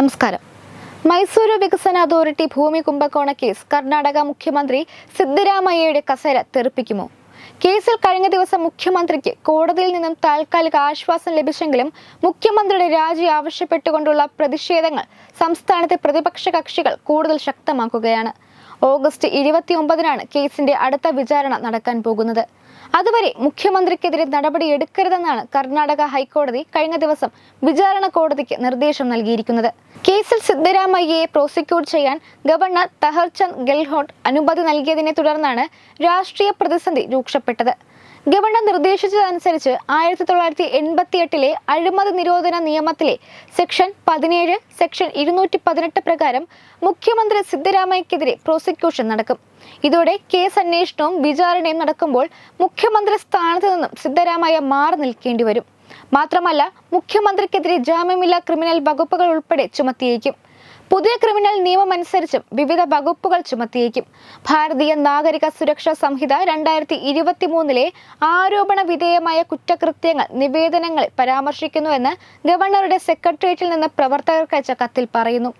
നമസ്കാരം. മൈസൂരു വികസന അതോറിറ്റി ഭൂമി കുംഭകോണ കേസ് കർണാടക മുഖ്യമന്ത്രി സിദ്ധരാമയ്യയുടെ കസേര തെറിപ്പിക്കുമോ? കേസിൽ കഴിഞ്ഞ ദിവസം മുഖ്യമന്ത്രിക്ക് കോടതിയിൽ നിന്നും താൽക്കാലിക ആശ്വാസം ലഭിച്ചെങ്കിലും മുഖ്യമന്ത്രിയുടെ രാജി ആവശ്യപ്പെട്ടുകൊണ്ടുള്ള പ്രതിഷേധങ്ങൾ സംസ്ഥാനത്തെ പ്രതിപക്ഷ കക്ഷികൾ കൂടുതൽ ശക്തമാക്കുകയാണ്. ഓഗസ്റ്റ് ഇരുപത്തിയൊമ്പതിനാണ് കേസിന്റെ അടുത്ത വിചാരണ നടക്കാൻ പോകുന്നത്. അതുവരെ മുഖ്യമന്ത്രിക്കെതിരെ നടപടി എടുക്കരുതെന്നാണ് കർണാടക ഹൈക്കോടതി കഴിഞ്ഞ ദിവസം വിചാരണ കോടതിക്ക് നിർദ്ദേശം നൽകിയിരിക്കുന്നത്. കേസിൽ സിദ്ധരാമയ്യയെ പ്രോസിക്യൂട്ട് ചെയ്യാൻ ഗവർണർ തഹർചന്ദ് ഗെഹ്ലോട്ട് അനുമതി നൽകിയതിനെ തുടർന്നാണ് രാഷ്ട്രീയ പ്രതിസന്ധി രൂക്ഷപ്പെട്ടത്. ഗവർണർ നിർദ്ദേശിച്ചതനുസരിച്ച് ആയിരത്തി തൊള്ളായിരത്തി എൺപത്തി എട്ടിലെ അഴിമതി നിരോധന നിയമത്തിലെ സെക്ഷൻ പതിനേഴ് സെക്ഷൻ ഇരുന്നൂറ്റി പതിനെട്ട് പ്രകാരം മുഖ്യമന്ത്രി സിദ്ധരാമയ്യക്കെതിരെ പ്രോസിക്യൂഷൻ നടക്കും. ഇതോടെ കേസ് അന്വേഷണവും വിചാരണയും നടക്കുമ്പോൾ മുഖ്യമന്ത്രി സ്ഥാനത്ത് നിന്നും സിദ്ധരാമയ്യ മാറി നിൽക്കേണ്ടി വരും മാത്രമല്ല മുഖ്യമന്ത്രിക്കെതിരെ ജാമ്യമില്ലാ ക്രിമിനൽ വകുപ്പുകൾ ഉൾപ്പെടെ ചുമത്തിയേക്കും. പുതിയ ക്രിമിനൽ നിയമം അനുസരിച്ചും വിവിധ വകുപ്പുകൾ ചുമത്തിയേക്കും. ഭാരതീയ നാഗരിക സുരക്ഷാ സംഹിത രണ്ടായിരത്തി ഇരുപത്തി മൂന്നിലെ ആരോപണ വിധേയമായ കുറ്റകൃത്യങ്ങൾ നിവേദനങ്ങളിൽ പരാമർശിക്കുന്നുവെന്ന് ഗവർണറുടെ സെക്രട്ടേറിയറ്റിൽ നിന്ന് പ്രവർത്തകർക്ക് അയച്ച കത്തിൽ പറയുന്നു.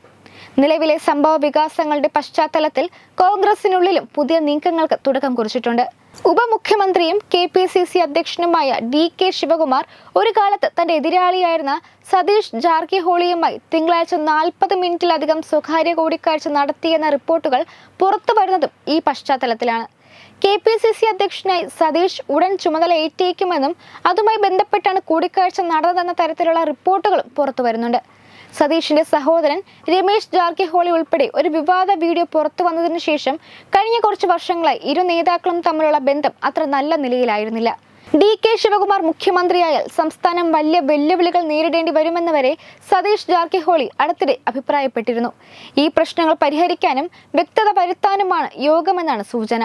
നിലവിലെ സംഭവ വികാസങ്ങളുടെ പശ്ചാത്തലത്തിൽ കോൺഗ്രസിനുള്ളിലും പുതിയ നീക്കങ്ങൾക്ക് തുടക്കം കുറിച്ചിട്ടുണ്ട്. ഉപമുഖ്യമന്ത്രിയും കെ പി സി സി അധ്യക്ഷനുമായ ഡി കെ ശിവകുമാർ ഒരു കാലത്ത് തന്റെ എതിരാളിയായിരുന്ന സതീഷ് ജാർക്കിഹോളിയുമായി തിങ്കളാഴ്ച നാൽപ്പത് മിനിറ്റിലധികം സ്വകാര്യ കൂടിക്കാഴ്ച നടത്തിയെന്ന റിപ്പോർട്ടുകൾ പുറത്തു വരുന്നതും ഈ പശ്ചാത്തലത്തിലാണ്. കെ പി സി സി അധ്യക്ഷനായി സതീഷ് ഉടൻ ചുമതല ഏറ്റേക്കുമെന്നും അതുമായി ബന്ധപ്പെട്ടാണ് കൂടിക്കാഴ്ച നടന്നതെന്ന തരത്തിലുള്ള റിപ്പോർട്ടുകളും പുറത്തു വരുന്നുണ്ട്. സതീഷിന്റെ സഹോദരൻ രമേശ് ജാർക്കിഹോളി ഉൾപ്പെടെ ഒരു വിവാദ വീഡിയോ പുറത്തു വന്നതിനു ശേഷം കഴിഞ്ഞ കുറച്ച് വർഷങ്ങളായി ഇരു നേതാക്കളും തമ്മിലുള്ള ബന്ധം അത്ര നല്ല നിലയിലായിരുന്നില്ല. ഡി കെ ശിവകുമാർ മുഖ്യമന്ത്രിയായാൽ സംസ്ഥാനം വലിയ വെല്ലുവിളികൾ നേരിടേണ്ടി വരുമെന്ന് വരെ സതീഷ് ജാർക്കിഹോളി അടുത്തിടെ അഭിപ്രായപ്പെട്ടിരുന്നു. ഈ പ്രശ്നങ്ങൾ പരിഹരിക്കാനും വ്യക്തത വരുത്താനുമാണ് യോഗമെന്നാണ് സൂചന.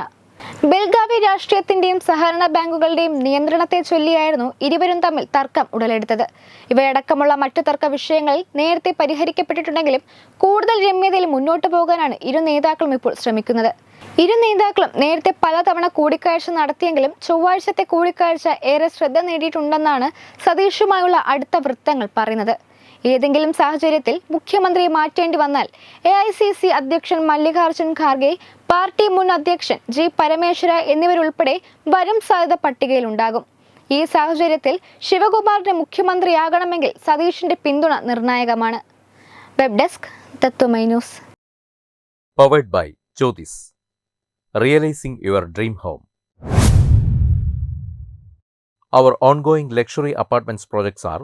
ബെൽഗാവി രാഷ്ട്രീയത്തിന്റെയും സഹകരണ ബാങ്കുകളുടെയും നിയന്ത്രണത്തെ ചൊല്ലിയായിരുന്നു ഇരുവരും തമ്മിൽ തർക്കം ഉടലെടുത്തത്. ഇവയടക്കമുള്ള മറ്റു തർക്ക വിഷയങ്ങളിൽ നേരത്തെ പരിഹരിക്കപ്പെട്ടിട്ടുണ്ടെങ്കിലും കൂടുതൽ രമ്യതയിൽ മുന്നോട്ടു പോകാനാണ് ഇരു നേതാക്കളും ഇപ്പോൾ ശ്രമിക്കുന്നത്. ഇരു നേതാക്കളും നേരത്തെ പലതവണ കൂടിക്കാഴ്ച നടത്തിയെങ്കിലും ചൊവ്വാഴ്ചത്തെ കൂടിക്കാഴ്ച ഏറെ ശ്രദ്ധ നേടിയിട്ടുണ്ടെന്നാണ് സതീഷുമായുള്ള അടുത്ത വൃത്തങ്ങൾ പറയുന്നത്. ഏതെങ്കിലും സാഹചര്യത്തിൽ മുഖ്യമന്ത്രിയെ മാറ്റേണ്ടി വന്നാൽ എ ഐ സി സി അധ്യക്ഷൻ മല്ലികാർജുൻ ഖാർഗെ പാർട്ടി മുൻ അധ്യക്ഷൻ ജി പരമേശ്വര എന്നിവരുൾപ്പെടെ വരും സാധ്യത പട്ടികയിലുണ്ടാകും. ഈ സാഹചര്യത്തിൽ ശിവകുമാറിന്റെ മുഖ്യമന്ത്രിയാകണമെങ്കിൽ സതീഷിന്റെ പിന്തുണ നിർണായകമാണ്. Web desk Tatwamayi news. Powered by Jyothis realising your dream home. Our ongoing luxury apartments projects are